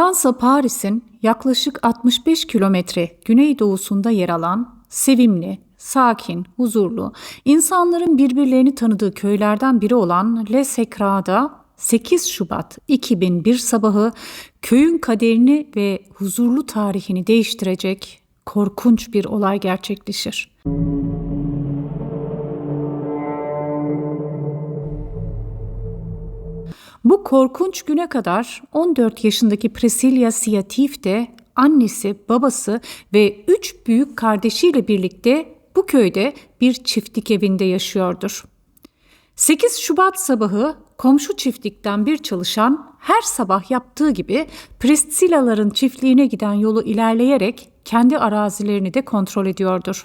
Fransa Paris'in yaklaşık 65 kilometre güneydoğusunda yer alan sevimli, sakin, huzurlu, insanların birbirlerini tanıdığı köylerden biri olan Les Ecras'da 8 Şubat 2001 sabahı köyün kaderini ve huzurlu tarihini değiştirecek korkunç bir olay gerçekleşir. Bu korkunç güne kadar 14 yaşındaki Priscilla Siatif de annesi, babası ve üç büyük kardeşiyle birlikte bu köyde bir çiftlik evinde yaşıyordur. 8 Şubat sabahı komşu çiftlikten bir çalışan her sabah yaptığı gibi Priscilla'ların çiftliğine giden yolu ilerleyerek kendi arazilerini de kontrol ediyordur.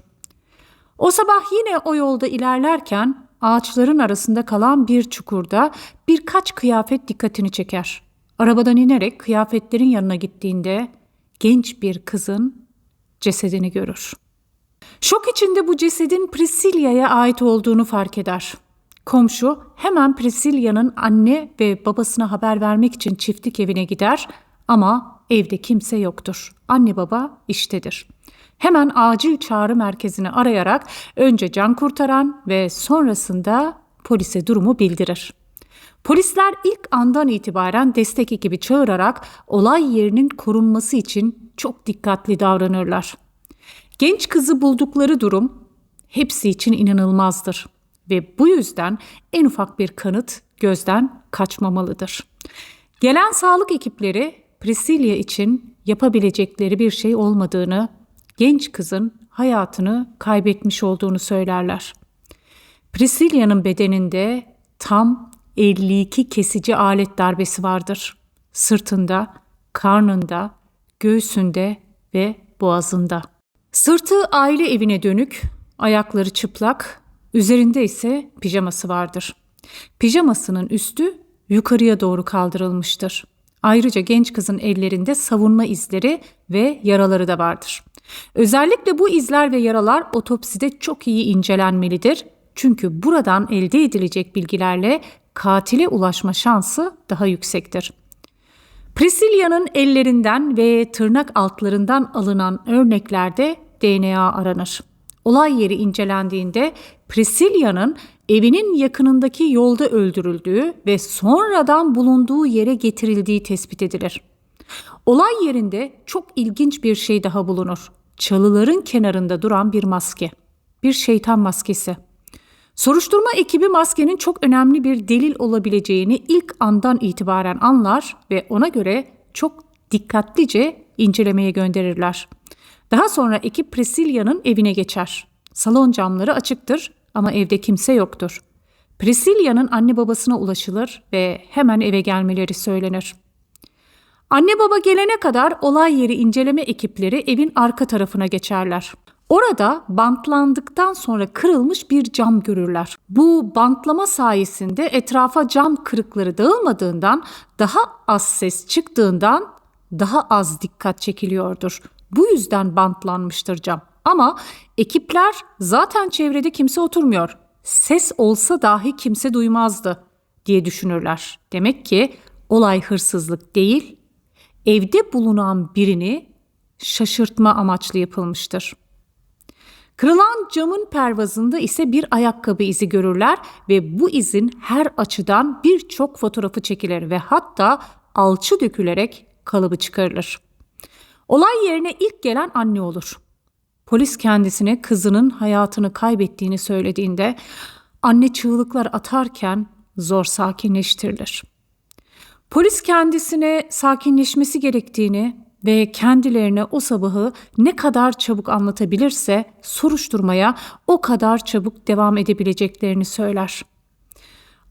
O sabah yine o yolda ilerlerken ağaçların arasında kalan bir çukurda birkaç kıyafet dikkatini çeker. Arabadan inerek kıyafetlerin yanına gittiğinde genç bir kızın cesedini görür. Şok içinde bu cesedin Priscilla'ya ait olduğunu fark eder. Komşu hemen Priscilla'nın anne ve babasına haber vermek için çiftlik evine gider ama evde kimse yoktur. Anne baba iştedir. Hemen acil çağrı merkezini arayarak önce can kurtaran ve sonrasında polise durumu bildirir. Polisler ilk andan itibaren destek ekibi çağırarak olay yerinin korunması için çok dikkatli davranırlar. Genç kızı buldukları durum hepsi için inanılmazdır ve bu yüzden en ufak bir kanıt gözden kaçmamalıdır. Gelen sağlık ekipleri Priscilla için yapabilecekleri bir şey olmadığını, genç kızın hayatını kaybetmiş olduğunu söylerler. Priscilla'nın bedeninde tam 52 kesici alet darbesi vardır. Sırtında, karnında, göğsünde ve boğazında. Sırtı aile evine dönük, ayakları çıplak, üzerinde ise pijaması vardır. Pijamasının üstü yukarıya doğru kaldırılmıştır. Ayrıca genç kızın ellerinde savunma izleri ve yaraları da vardır. Özellikle bu izler ve yaralar otopside çok iyi incelenmelidir. Çünkü buradan elde edilecek bilgilerle katile ulaşma şansı daha yüksektir. Priscilla'nın ellerinden ve tırnak altlarından alınan örneklerde DNA aranır. Olay yeri incelendiğinde Priscilla'nın evinin yakınındaki yolda öldürüldüğü ve sonradan bulunduğu yere getirildiği tespit edilir. Olay yerinde çok ilginç bir şey daha bulunur. Çalıların kenarında duran bir maske. Bir şeytan maskesi. Soruşturma ekibi maskenin çok önemli bir delil olabileceğini ilk andan itibaren anlar ve ona göre çok dikkatlice incelemeye gönderirler. Daha sonra ekip Priscilla'nın evine geçer. Salon camları açıktır ama evde kimse yoktur. Priscilla'nın anne babasına ulaşılır ve hemen eve gelmeleri söylenir. Anne baba gelene kadar olay yeri inceleme ekipleri evin arka tarafına geçerler. Orada bantlandıktan sonra kırılmış bir cam görürler. Bu bantlama sayesinde etrafa cam kırıkları dağılmadığından, daha az ses çıktığından daha az dikkat çekiliyordur. Bu yüzden bantlanmıştır cam. Ama ekipler zaten çevrede kimse oturmuyor. Ses olsa dahi kimse duymazdı diye düşünürler. Demek ki olay hırsızlık değil, evde bulunan birini şaşırtma amaçlı yapılmıştır. Kırılan camın pervazında ise bir ayakkabı izi görürler ve bu izin her açıdan birçok fotoğrafı çekilir ve hatta alçı dökülerek kalıbı çıkarılır. Olay yerine ilk gelen anne olur. Polis kendisine kızının hayatını kaybettiğini söylediğinde anne çığlıklar atarken zor sakinleştirilir. Polis kendisine sakinleşmesi gerektiğini ve kendilerine o sabahı ne kadar çabuk anlatabilirse soruşturmaya o kadar çabuk devam edebileceklerini söyler.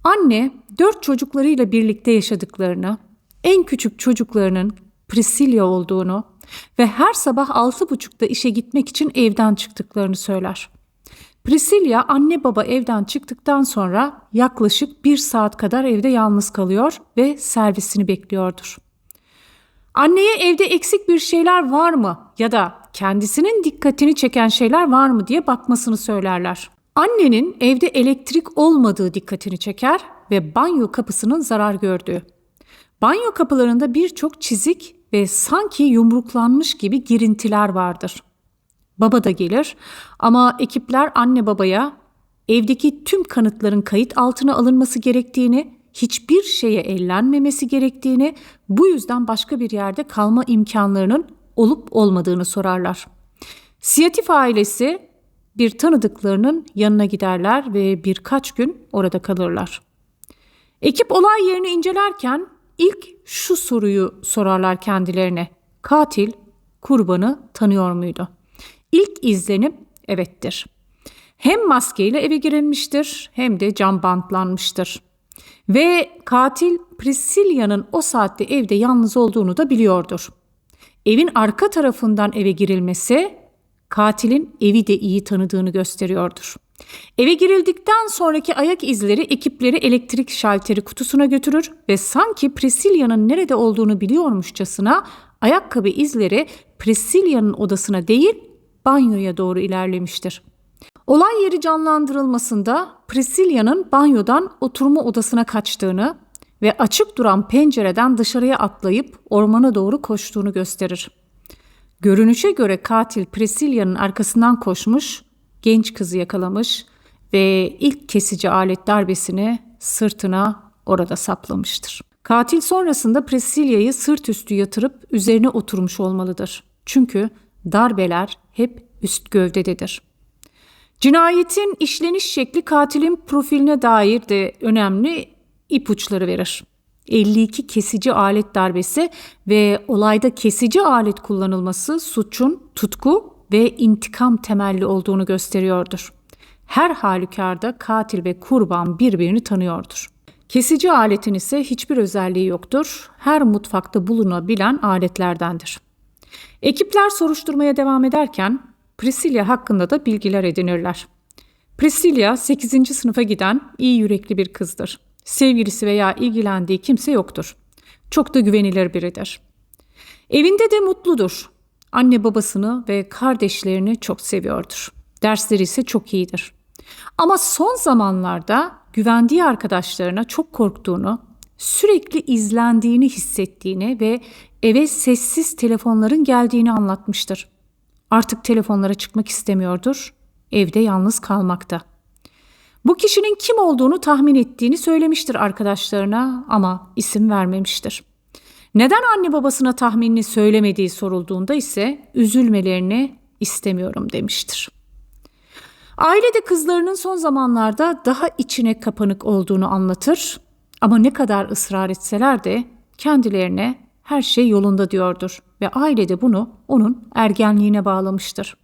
Anne dört çocuklarıyla birlikte yaşadıklarını, en küçük çocuklarının Priscilla olduğunu ve her sabah altı buçukta işe gitmek için evden çıktıklarını söyler. Priscilla anne baba evden çıktıktan sonra yaklaşık bir saat kadar evde yalnız kalıyor ve servisini bekliyordur. Anneye evde eksik bir şeyler var mı ya da kendisinin dikkatini çeken şeyler var mı diye bakmasını söylerler. Annenin evde elektrik olmadığı dikkatini çeker ve banyo kapısının zarar gördüğü. Banyo kapılarında birçok çizik ve sanki yumruklanmış gibi girintiler vardır. Baba da gelir ama ekipler anne babaya evdeki tüm kanıtların kayıt altına alınması gerektiğini, hiçbir şeye ellenmemesi gerektiğini, bu yüzden başka bir yerde kalma imkanlarının olup olmadığını sorarlar. Siyatif ailesi bir tanıdıklarının yanına giderler ve birkaç gün orada kalırlar. Ekip olay yerini incelerken ilk şu soruyu sorarlar kendilerine. Katil kurbanı tanıyor muydu? İlk izlenim evettir. Hem maskeyle eve girilmiştir hem de cam bantlanmıştır. Ve katil Priscilla'nın o saatte evde yalnız olduğunu da biliyordur. Evin arka tarafından eve girilmesi katilin evi de iyi tanıdığını gösteriyordur. Eve girildikten sonraki ayak izleri ekipleri elektrik şalteri kutusuna götürür ve sanki Priscilla'nın nerede olduğunu biliyormuşçasına ayakkabı izleri Priscilla'nın odasına değil banyoya doğru ilerlemiştir. Olay yeri canlandırılmasında Priscilla'nın banyodan oturma odasına kaçtığını ve açık duran pencereden dışarıya atlayıp ormana doğru koştuğunu gösterir. Görünüşe göre katil Priscilla'nın arkasından koşmuş, genç kızı yakalamış ve ilk kesici alet darbesini sırtına orada saplamıştır. Katil sonrasında Priscilla'yı sırt üstü yatırıp üzerine oturmuş olmalıdır. Çünkü darbeler hep üst gövdededir. Cinayetin işleniş şekli katilin profiline dair de önemli ipuçları verir. 52 kesici alet darbesi ve olayda kesici alet kullanılması suçun tutku ve intikam temelli olduğunu gösteriyordur. Her halükarda katil ve kurban birbirini tanıyordur. Kesici aletin ise hiçbir özelliği yoktur. Her mutfakta bulunabilen aletlerdendir. Ekipler soruşturmaya devam ederken Priscilla hakkında da bilgiler edinirler. Priscilla 8. sınıfa giden iyi yürekli bir kızdır. Sevgilisi veya ilgilendiği kimse yoktur. Çok da güvenilir biridir. Evinde de mutludur. Anne babasını ve kardeşlerini çok seviyordur. Dersleri ise çok iyidir. Ama son zamanlarda güvendiği arkadaşlarına çok korktuğunu, sürekli izlendiğini hissettiğini ve eve sessiz telefonların geldiğini anlatmıştır. Artık telefonlara çıkmak istemiyordur, evde yalnız kalmakta. Bu kişinin kim olduğunu tahmin ettiğini söylemiştir arkadaşlarına ama isim vermemiştir. Neden anne babasına tahminini söylemediği sorulduğunda ise üzülmelerini istemiyorum demiştir. Aile de kızlarının son zamanlarda daha içine kapanık olduğunu anlatır ama ne kadar ısrar etseler de kendilerine her şey yolunda diyordur ve aile de bunu onun ergenliğine bağlamıştır.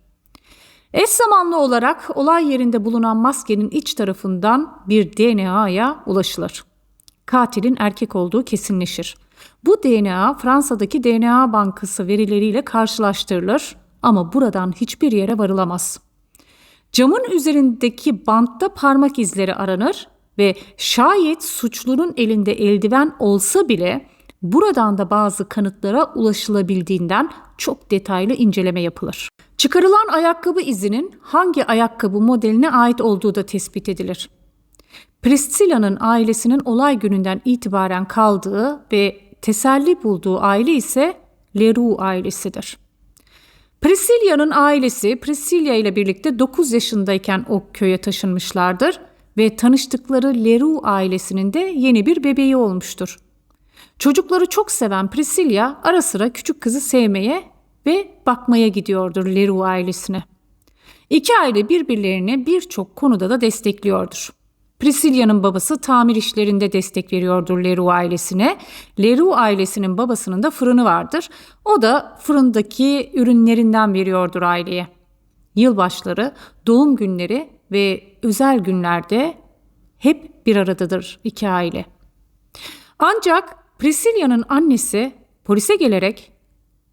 Eş zamanlı olarak olay yerinde bulunan maskenin iç tarafından bir DNA'ya ulaşılır. Katilin erkek olduğu kesinleşir. Bu DNA Fransa'daki DNA Bankası verileriyle karşılaştırılır ama buradan hiçbir yere varılamaz. Camın üzerindeki bantta parmak izleri aranır ve şayet suçlunun elinde eldiven olsa bile buradan da bazı kanıtlara ulaşılabildiğinden çok detaylı inceleme yapılır. Çıkarılan ayakkabı izinin hangi ayakkabı modeline ait olduğu da tespit edilir. Priscilla'nın ailesinin olay gününden itibaren kaldığı ve teselli bulduğu aile ise Leroux ailesidir. Priscilla'nın ailesi Priscilla ile birlikte 9 yaşındayken o köye taşınmışlardır ve tanıştıkları Leroux ailesinin de yeni bir bebeği olmuştur. Çocukları çok seven Priscilla ara sıra küçük kızı sevmeye ve bakmaya gidiyordur Leroux ailesine. İki aile birbirlerini birçok konuda da destekliyordur. Priscilla'nın babası tamir işlerinde destek veriyordur Leroux ailesine. Leroux ailesinin babasının da fırını vardır. O da fırındaki ürünlerinden veriyordur aileye. Yılbaşları, doğum günleri ve özel günlerde hep bir aradadır iki aile. Ancak Priscilla'nın annesi polise gelerek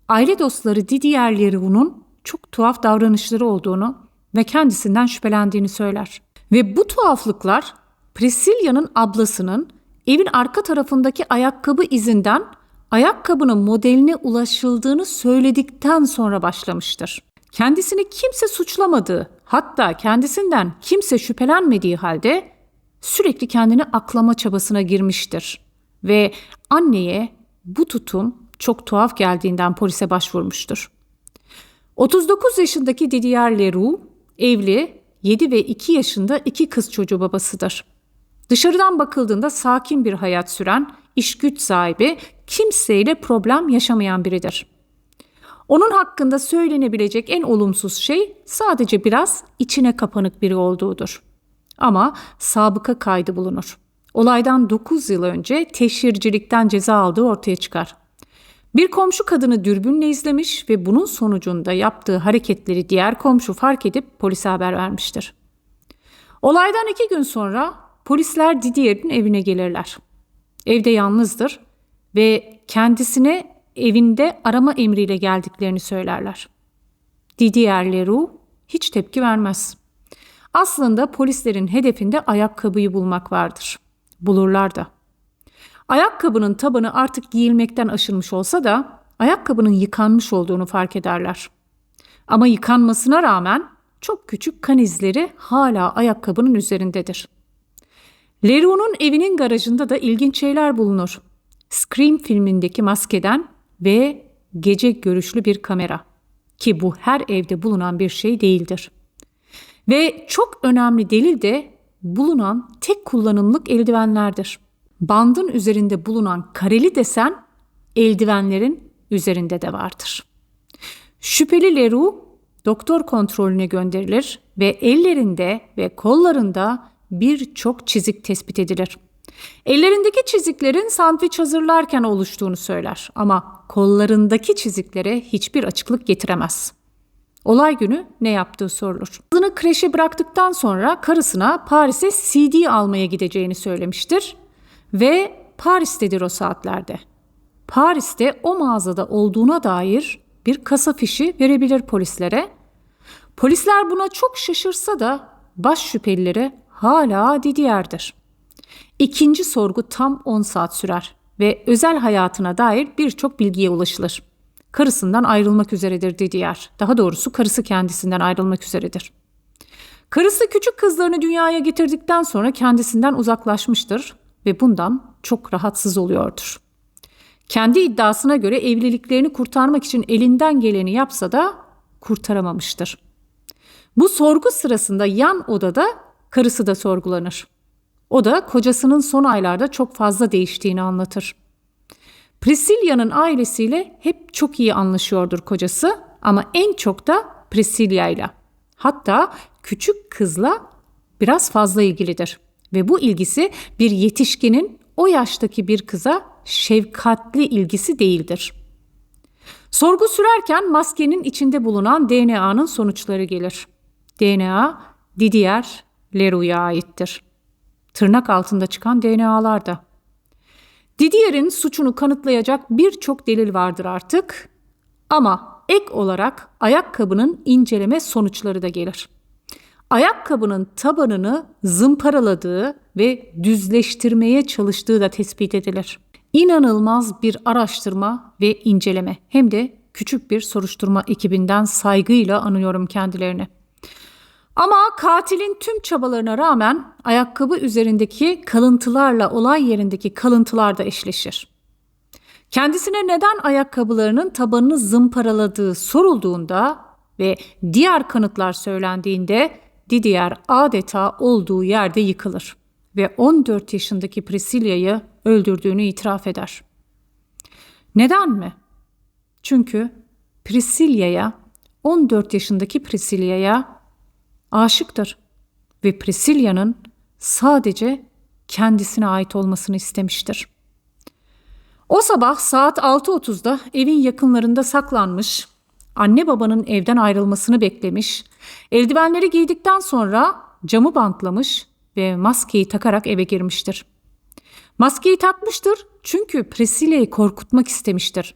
aile dostları Didier Leroux'un çok tuhaf davranışları olduğunu ve kendisinden şüphelendiğini söyler. Ve bu tuhaflıklar Priscilla'nın ablasının evin arka tarafındaki ayakkabı izinden ayakkabının modeline ulaşıldığını söyledikten sonra başlamıştır. Kendisini kimse suçlamadığı, hatta kendisinden kimse şüphelenmediği halde sürekli kendini aklama çabasına girmiştir ve anneye bu tutum çok tuhaf geldiğinden polise başvurmuştur. 39 yaşındaki Didier Leroux evli, 7 ve 2 yaşında iki kız çocuğu babasıdır. Dışarıdan bakıldığında sakin bir hayat süren, iş güç sahibi, kimseyle problem yaşamayan biridir. Onun hakkında söylenebilecek en olumsuz şey sadece biraz içine kapanık biri olduğudur. Ama sabıka kaydı bulunur. Olaydan 9 yıl önce teşhircilikten ceza aldığı ortaya çıkar. Bir komşu kadını dürbünle izlemiş ve bunun sonucunda yaptığı hareketleri diğer komşu fark edip polise haber vermiştir. Olaydan iki gün sonra polisler Didier'in evine gelirler. Evde yalnızdır ve kendisine evinde arama emriyle geldiklerini söylerler. Didier Leroux hiç tepki vermez. Aslında polislerin hedefinde ayakkabıyı bulmak vardır. Bulurlar da. Ayakkabının tabanı artık giyilmekten aşılmış olsa da ayakkabının yıkanmış olduğunu fark ederler. Ama yıkanmasına rağmen çok küçük kan izleri hala ayakkabının üzerindedir. Leroux'un evinin garajında da ilginç şeyler bulunur. Scream filmindeki maskeden ve gece görüşlü bir kamera ki bu her evde bulunan bir şey değildir. Ve çok önemli delil de bulunan tek kullanımlık eldivenlerdir. Bandın üzerinde bulunan kareli desen eldivenlerin üzerinde de vardır. Şüpheli Leroux doktor kontrolüne gönderilir ve ellerinde ve kollarında birçok çizik tespit edilir. Ellerindeki çiziklerin sandviç hazırlarken oluştuğunu söyler ama kollarındaki çiziklere hiçbir açıklık getiremez. Olay günü ne yaptığı sorulur. Kızını kreşe bıraktıktan sonra karısına Paris'e CD almaya gideceğini söylemiştir ve Paris'tedir o saatlerde. Paris'te o mağazada olduğuna dair bir kasa fişi verebilir polislere. Polisler buna çok şaşırsa da baş şüphelileri hala Didier'dir. İkinci sorgu tam 10 saat sürer ve özel hayatına dair birçok bilgiye ulaşılır. Karısından ayrılmak üzeredir Didier. Daha doğrusu karısı kendisinden ayrılmak üzeredir. Karısı küçük kızlarını dünyaya getirdikten sonra kendisinden uzaklaşmıştır ve bundan çok rahatsız oluyordur. Kendi iddiasına göre evliliklerini kurtarmak için elinden geleni yapsa da kurtaramamıştır. Bu sorgu sırasında yan odada karısı da sorgulanır. O da kocasının son aylarda çok fazla değiştiğini anlatır. Priscilla'nın ailesiyle hep çok iyi anlaşıyordur kocası ama en çok da Priscilla ile. Hatta küçük kızla biraz fazla ilgilidir ve bu ilgisi bir yetişkinin o yaştaki bir kıza şefkatli ilgisi değildir. Sorgu sürerken maskenin içinde bulunan DNA'nın sonuçları gelir. DNA Didier Leroux'a aittir. Tırnak altında çıkan DNA'lar da. Didier'in suçunu kanıtlayacak birçok delil vardır artık ama ek olarak ayakkabının inceleme sonuçları da gelir. Ayakkabının tabanını zımparaladığı ve düzleştirmeye çalıştığı da tespit edilir. İnanılmaz bir araştırma ve inceleme hem de küçük bir soruşturma ekibinden saygıyla anıyorum kendilerini. Ama katilin tüm çabalarına rağmen ayakkabı üzerindeki kalıntılarla olay yerindeki kalıntılar da eşleşir. Kendisine neden ayakkabılarının tabanını zımparaladığı sorulduğunda ve diğer kanıtlar söylendiğinde Didier adeta olduğu yerde yıkılır ve 14 yaşındaki Priscilla'yı öldürdüğünü itiraf eder. Neden mi? Çünkü Priscilla'ya 14 yaşındaki Priscilla'ya aşıktır ve Priscilla'nın sadece kendisine ait olmasını istemiştir. O sabah saat 6.30'da evin yakınlarında saklanmış, anne babanın evden ayrılmasını beklemiş, eldivenleri giydikten sonra camı bantlamış ve maskeyi takarak eve girmiştir. Maskeyi takmıştır çünkü Priscilla'yı korkutmak istemiştir.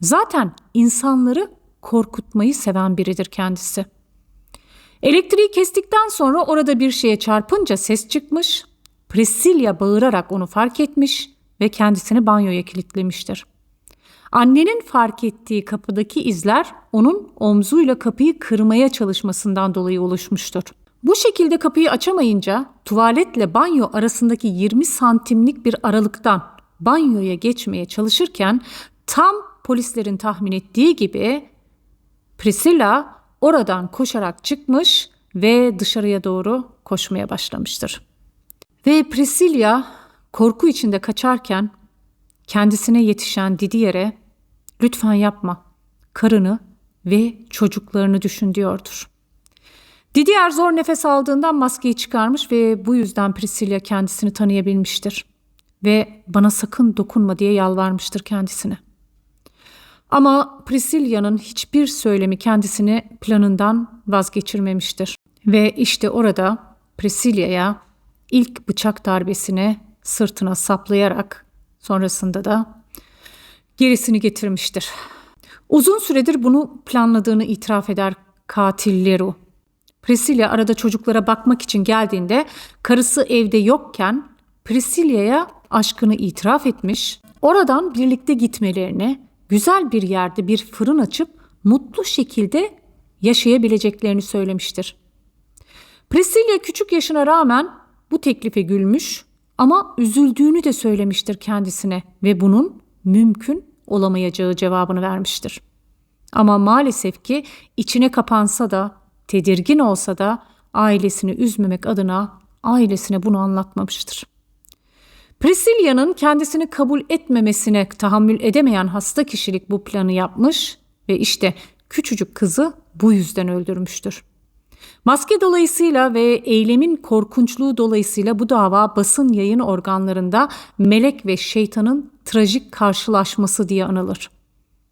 Zaten insanları korkutmayı seven biridir kendisi.'' Elektriği kestikten sonra orada bir şeye çarpınca ses çıkmış. Priscilla bağırarak onu fark etmiş ve kendisini banyoya kilitlemiştir. Annenin fark ettiği kapıdaki izler onun omzuyla kapıyı kırmaya çalışmasından dolayı oluşmuştur. Bu şekilde kapıyı açamayınca tuvaletle banyo arasındaki 20 santimlik bir aralıktan banyoya geçmeye çalışırken tam polislerin tahmin ettiği gibi Priscilla oradan koşarak çıkmış ve dışarıya doğru koşmaya başlamıştır. Ve Priscilla korku içinde kaçarken kendisine yetişen Didier'e lütfen yapma, karını ve çocuklarını düşün diyordur. Didier zor nefes aldığından maskeyi çıkarmış ve bu yüzden Priscilla kendisini tanıyabilmiştir. Ve bana sakın dokunma diye yalvarmıştır kendisine. Ama Priscilla'nın hiçbir söylemi kendisini planından vazgeçirmemiştir. Ve işte orada Priscilla'ya ilk bıçak darbesini sırtına saplayarak sonrasında da gerisini getirmiştir. Uzun süredir bunu planladığını itiraf eder katil Leroux. Priscilla arada çocuklara bakmak için geldiğinde karısı evde yokken Priscilla'ya aşkını itiraf etmiş. Oradan birlikte gitmelerini, güzel bir yerde bir fırın açıp mutlu şekilde yaşayabileceklerini söylemiştir. Priscilla küçük yaşına rağmen bu teklife gülmüş ama üzüldüğünü de söylemiştir kendisine ve bunun mümkün olamayacağı cevabını vermiştir. Ama maalesef ki içine kapansa da, tedirgin olsa da ailesini üzmemek adına ailesine bunu anlatmamıştır. Priscilla'nın kendisini kabul etmemesine tahammül edemeyen hasta kişilik bu planı yapmış ve işte küçücük kızı bu yüzden öldürmüştür. Maske dolayısıyla ve eylemin korkunçluğu dolayısıyla bu dava basın yayın organlarında melek ve şeytanın trajik karşılaşması diye anılır.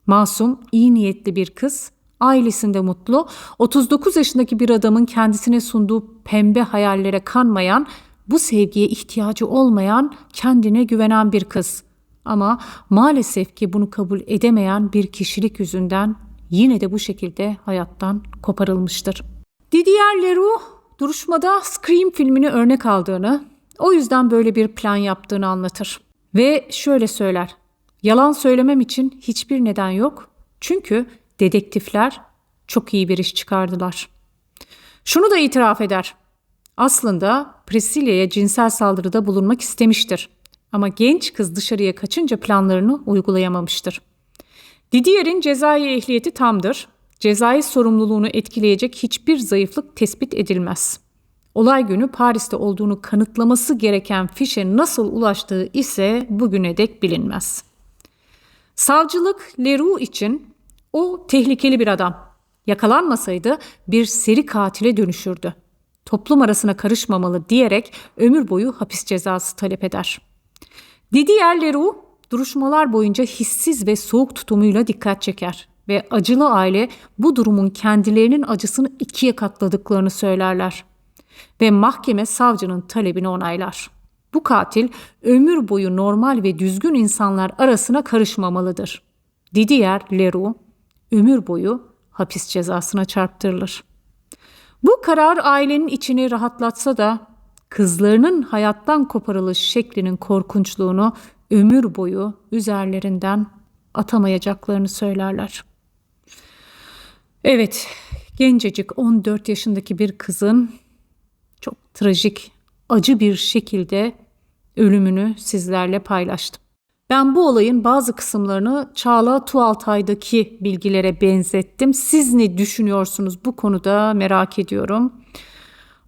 Masum, iyi niyetli bir kız, ailesinde mutlu, 39 yaşındaki bir adamın kendisine sunduğu pembe hayallere kanmayan, bu sevgiye ihtiyacı olmayan, kendine güvenen bir kız. Ama maalesef ki bunu kabul edemeyen bir kişilik yüzünden yine de bu şekilde hayattan koparılmıştır. Didier Leroux duruşmada Scream filmini örnek aldığını, o yüzden böyle bir plan yaptığını anlatır. Ve şöyle söyler. Yalan söylemem için hiçbir neden yok. Çünkü dedektifler çok iyi bir iş çıkardılar. Şunu da itiraf eder. Aslında Priscilla'ya cinsel saldırıda bulunmak istemiştir. Ama genç kız dışarıya kaçınca planlarını uygulayamamıştır. Didier'in cezai ehliyeti tamdır cezai sorumluluğunu etkileyecek hiçbir zayıflık tespit edilmez. Olay günü Paris'te olduğunu kanıtlaması gereken fişe nasıl ulaştığı ise bugüne dek bilinmez. Savcılık Leroux için o tehlikeli bir adam. Yakalanmasaydı bir seri katile dönüşürdü. Toplum arasına karışmamalı diyerek ömür boyu hapis cezası talep eder. Didier Leroux duruşmalar boyunca hissiz ve soğuk tutumuyla dikkat çeker ve acılı aile bu durumun kendilerinin acısını ikiye katladıklarını söylerler. Ve mahkeme savcının talebini onaylar. Bu katil ömür boyu normal ve düzgün insanlar arasına karışmamalıdır. Didier Leroux ömür boyu hapis cezasına çarptırılır. Bu karar ailenin içini rahatlatsa da kızlarının hayattan koparılış şeklinin korkunçluğunu ömür boyu üzerlerinden atamayacaklarını söylerler. Evet, gencecik 14 yaşındaki bir kızın çok trajik, acı bir şekilde ölümünü sizlerle paylaştım. Ben bu olayın bazı kısımlarını Çağla Tuğaltay'daki bilgilere benzettim. Siz ne düşünüyorsunuz bu konuda merak ediyorum.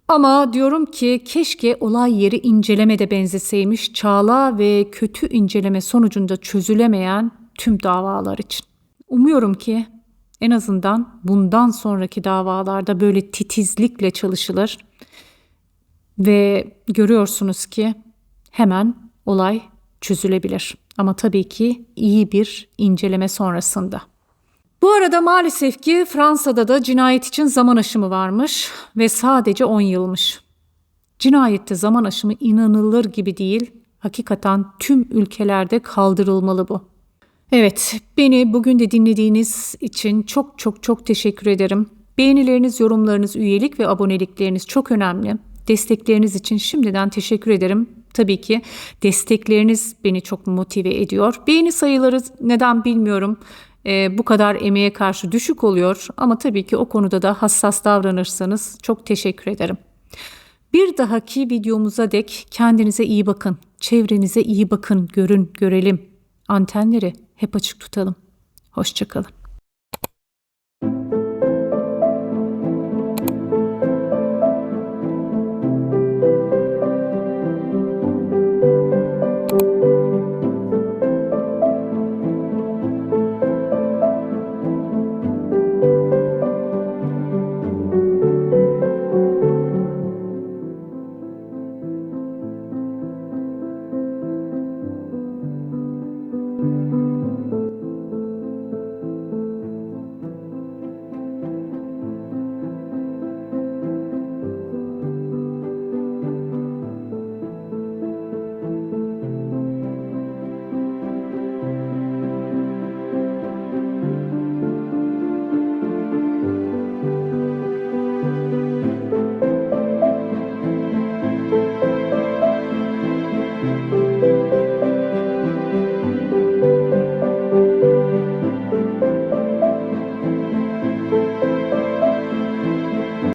Ama diyorum ki keşke olay yeri inceleme de benzeseymiş Çağla ve kötü inceleme sonucunda çözülemeyen tüm davalar için. Umuyorum ki en azından bundan sonraki davalarda böyle titizlikle çalışılır ve görüyorsunuz ki hemen olay çözülebilir. Ama tabii ki iyi bir inceleme sonrasında. Bu arada maalesef ki Fransa'da da cinayet için zaman aşımı varmış ve sadece 10 yılmış. Cinayette zaman aşımı inanılır gibi değil, hakikaten tüm ülkelerde kaldırılmalı bu. Evet, beni bugün de dinlediğiniz için çok çok çok teşekkür ederim. Beğenileriniz, yorumlarınız, üyelik ve abonelikleriniz çok önemli. Destekleriniz için şimdiden teşekkür ederim. Tabii ki destekleriniz beni çok motive ediyor. Beğeni sayıları neden bilmiyorum. Ee, bu kadar emeğe karşı düşük oluyor ama tabii ki o konuda da hassas davranırsanız çok teşekkür ederim. Bir dahaki videomuza dek kendinize iyi bakın, çevrenize iyi bakın, görün, görelim. antenleri hep açık tutalım. Hoşçakalın.